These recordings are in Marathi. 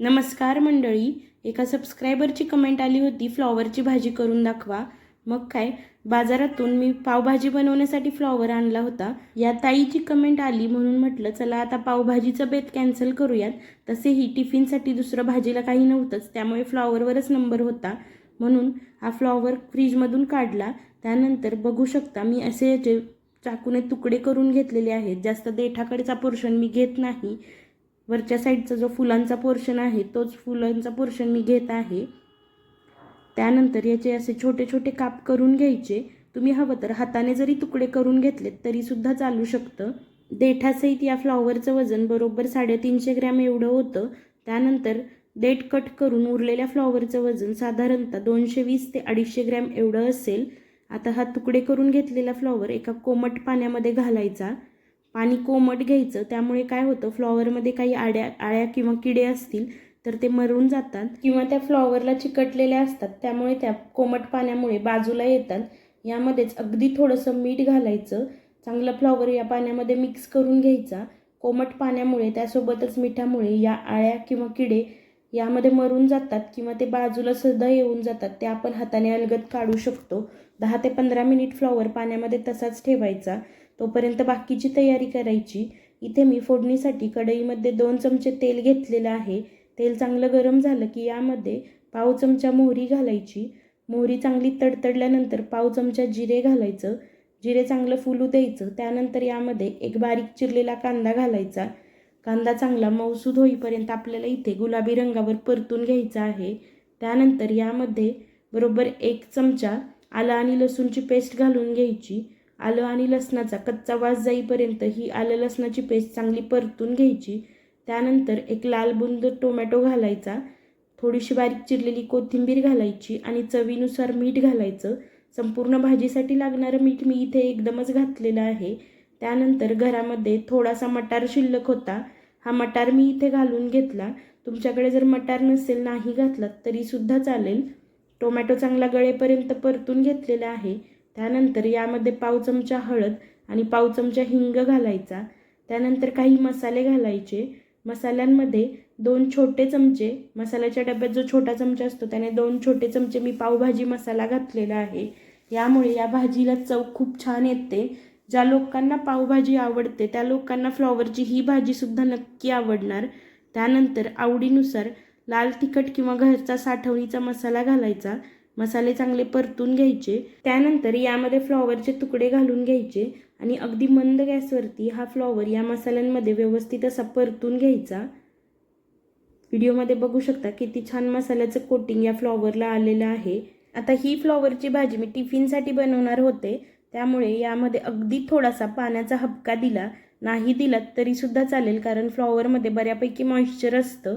नमस्कार मंडळी. एका सबस्क्रायबरची कमेंट आली होती फ्लॉवरची भाजी करून दाखवा. मग काय? बाजारातून मी पावभाजी बनवण्यासाठी फ्लॉवर आणला होता. या ताईची कमेंट आली म्हणून म्हटलं चला आता पावभाजीचं बेत कॅन्सल करूयात. तसेही टिफिनसाठी दुसरं भाजीला काही नव्हतंच त्यामुळे फ्लॉवरवरच नंबर होता. म्हणून हा फ्लॉवर फ्रीजमधून काढला. त्यानंतर बघू शकता मी असे याचे चाकूने तुकडे करून घेतलेले आहेत. जास्त देठाकडचा पोर्शन मी घेत नाही. वरच्या साईडचा जो फुलांचा पोर्शन आहे तोच फुलांचा पोर्शन मी घेत आहे. त्यानंतर याचे असे छोटे छोटे काप करून घ्यायचे. तुम्ही हवं तर हाताने जरी तुकडे करून घेतलेत तरीसुद्धा चालू शकतं. देठासहित या फ्लॉवरचं वजन बरोबर साडेतीनशे ग्रॅम एवढं होतं. त्यानंतर देठ कट करून उरलेल्या फ्लॉवरचं वजन साधारणतः दोनशे वीस ते अडीचशे ग्रॅम एवढं असेल. आता हा तुकडे करून घेतलेला फ्लॉवर एका कोमट पाण्यामध्ये घालायचा. पाणी कोमट घ्यायचं त्यामुळे काय होतं फ्लॉवरमध्ये काही आड्या आळ्या किंवा किडे असतील तर ते मरून जातात. किंवा त्या फ्लॉवरला चिकटलेल्या असतात त्यामुळे त्या कोमट पाण्यामुळे बाजूला येतात. यामध्येच अगदी थोडंसं मीठ घालायचं चांगलं फ्लॉवर या पाण्यामध्ये मिक्स करून घ्यायचा. कोमट पाण्यामुळे त्यासोबतच मिठामुळे या आळ्या किंवा किडे यामध्ये मरून जातात किंवा ते बाजूला सुद्धा येऊन जातात. ते आपण हाताने अलगद काढू शकतो. दहा ते पंधरा मिनिट फ्लॉवर पाण्यामध्ये तसाच ठेवायचा. तोपर्यंत बाकीची तयारी करायची. इथे मी फोडणीसाठी कढईमध्ये दोन चमचे तेल घेतलेलं आहे. तेल चांगलं गरम झालं की यामध्ये पाव चमचा मोहरी घालायची. मोहरी चांगली तडतडल्यानंतर पाव चमचा जिरे घालायचं. जिरे चांगलं फुलू द्यायचं. त्यानंतर यामध्ये एक बारीक चिरलेला कांदा घालायचा. कांदा चांगला मऊसूद होईपर्यंत आपल्याला इथे गुलाबी रंगावर परतून घ्यायचा आहे. त्यानंतर यामध्ये बरोबर एक चमचा आलं आणि लसूणची पेस्ट घालून घ्यायची. आलं आणि लसणाचा कच्चा वास जाईपर्यंत ही आलं लसणाची पेस्ट चांगली परतून घ्यायची. त्यानंतर एक लाल बुंद टोमॅटो घालायचा थोडीशी बारीक चिरलेली कोथिंबीर घालायची आणि चवीनुसार मीठ घालायचं. संपूर्ण भाजीसाठी लागणारं मीठ मी इथे एकदमच घातलेलं आहे. त्यानंतर घरामध्ये थोडासा मटार शिल्लक होता. हा मटार मी इथे घालून घेतला. तुमच्याकडे जर मटार नसेल नाही घातलात तरीसुद्धा चालेल. टोमॅटो चांगला गळेपर्यंत परतून घेतलेला आहे. त्यानंतर यामध्ये पाव चमचा हळद आणि पाव चमचा हिंग घालायचा. त्यानंतर काही मसाले घालायचे. मसाल्यांमध्ये दोन छोटे चमचे मसाल्याच्या डब्यात जो छोटा चमचा असतो त्याने दोन छोटे चमचे मी पावभाजी मसाला घातलेला आहे. यामुळे या भाजीला चव खूप छान येते. ज्या लोकांना पावभाजी आवडते त्या लोकांना फ्लॉवरची ही भाजीसुद्धा नक्की आवडणार. त्यानंतर आवडीनुसार लाल तिखट किंवा घरचा साठवणीचा मसाला घालायचा. मसाले चांगले परतून घ्यायचे. त्यानंतर यामध्ये फ्लॉवरचे तुकडे घालून घ्यायचे आणि अगदी मंद गॅसवरती हा फ्लॉवर या मसाल्यांमध्ये व्यवस्थित असा परतून घ्यायचा. व्हिडिओमध्ये बघू शकता किती छान मसाल्याचं कोटिंग या फ्लॉवरला आलेलं आहे. आता ही फ्लॉवरची भाजी मी टिफिनसाठी बनवणार होते. त्यामुळे यामध्ये अगदी थोडासा पाण्याचा हबका दिला. नाही दिलात तरीसुद्धा चालेल कारण फ्लॉवरमध्ये बऱ्यापैकी मॉइश्चर असतं.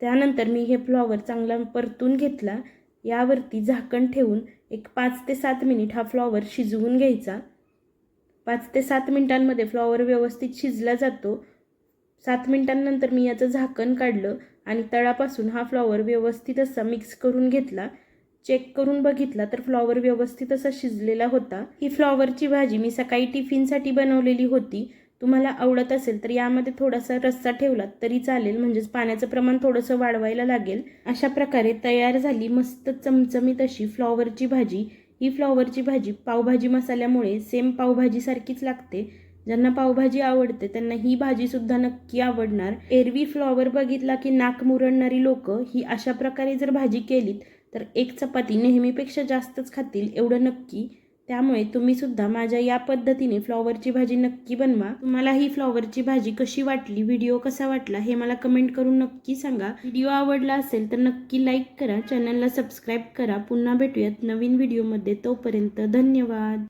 त्यानंतर मी हे फ्लॉवर चांगला परतून घेतला. यावरती झाकण ठेवून एक पाच ते सात मिनिट हा फ्लॉवर शिजवून घ्यायचा. पाच ते सात मिनिटांमध्ये फ्लॉवर व्यवस्थित शिजला जातो. सात मिनिटांनंतर मी याचं झाकण काढलं आणि तळापासून हा फ्लॉवर व्यवस्थित असा मिक्स करून घेतला. चेक करून बघितला तर फ्लॉवर व्यवस्थित असा शिजलेला होता. ही फ्लॉवरची भाजी मी सकाळी टिफिनसाठी बनवलेली होती. तुम्हाला आवडत असेल तर यामध्ये थोडासा रस्सा ठेवलात तरी चालेल. म्हणजेच पाण्याचं प्रमाण थोडंसं वाढवायला लागेल. अशा प्रकारे तयार झाली मस्त चमचमीत अशी फ्लॉवरची भाजी. ही फ्लॉवरची भाजी पावभाजी मसाल्यामुळे सेम पावभाजीसारखीच लागते. ज्यांना पावभाजी आवडते त्यांना ही भाजीसुद्धा नक्की आवडणार. एरवी फ्लॉवर बघितला की नाक मुरडणारी लोक ही अशा प्रकारे जर भाजी केलीत तर एक चपाती नेहमीपेक्षा जास्तच खातील एवढं नक्की त्यामुळे तुम्ही सुद्धा माझ्या या पद्धतीने फ्लॉवरची भाजी नक्की बनवा. तुम्हाला ही फ्लॉवरची भाजी कशी वाटली व्हिडिओ कसा वाटला हे मला कमेंट करून नक्की सांगा. व्हिडिओ आवडला असेल तर नक्की लाईक करा चॅनलला सबस्क्राईब करा. पुन्हा भेटूयात नवीन व्हिडिओमध्ये. तोपर्यंत धन्यवाद.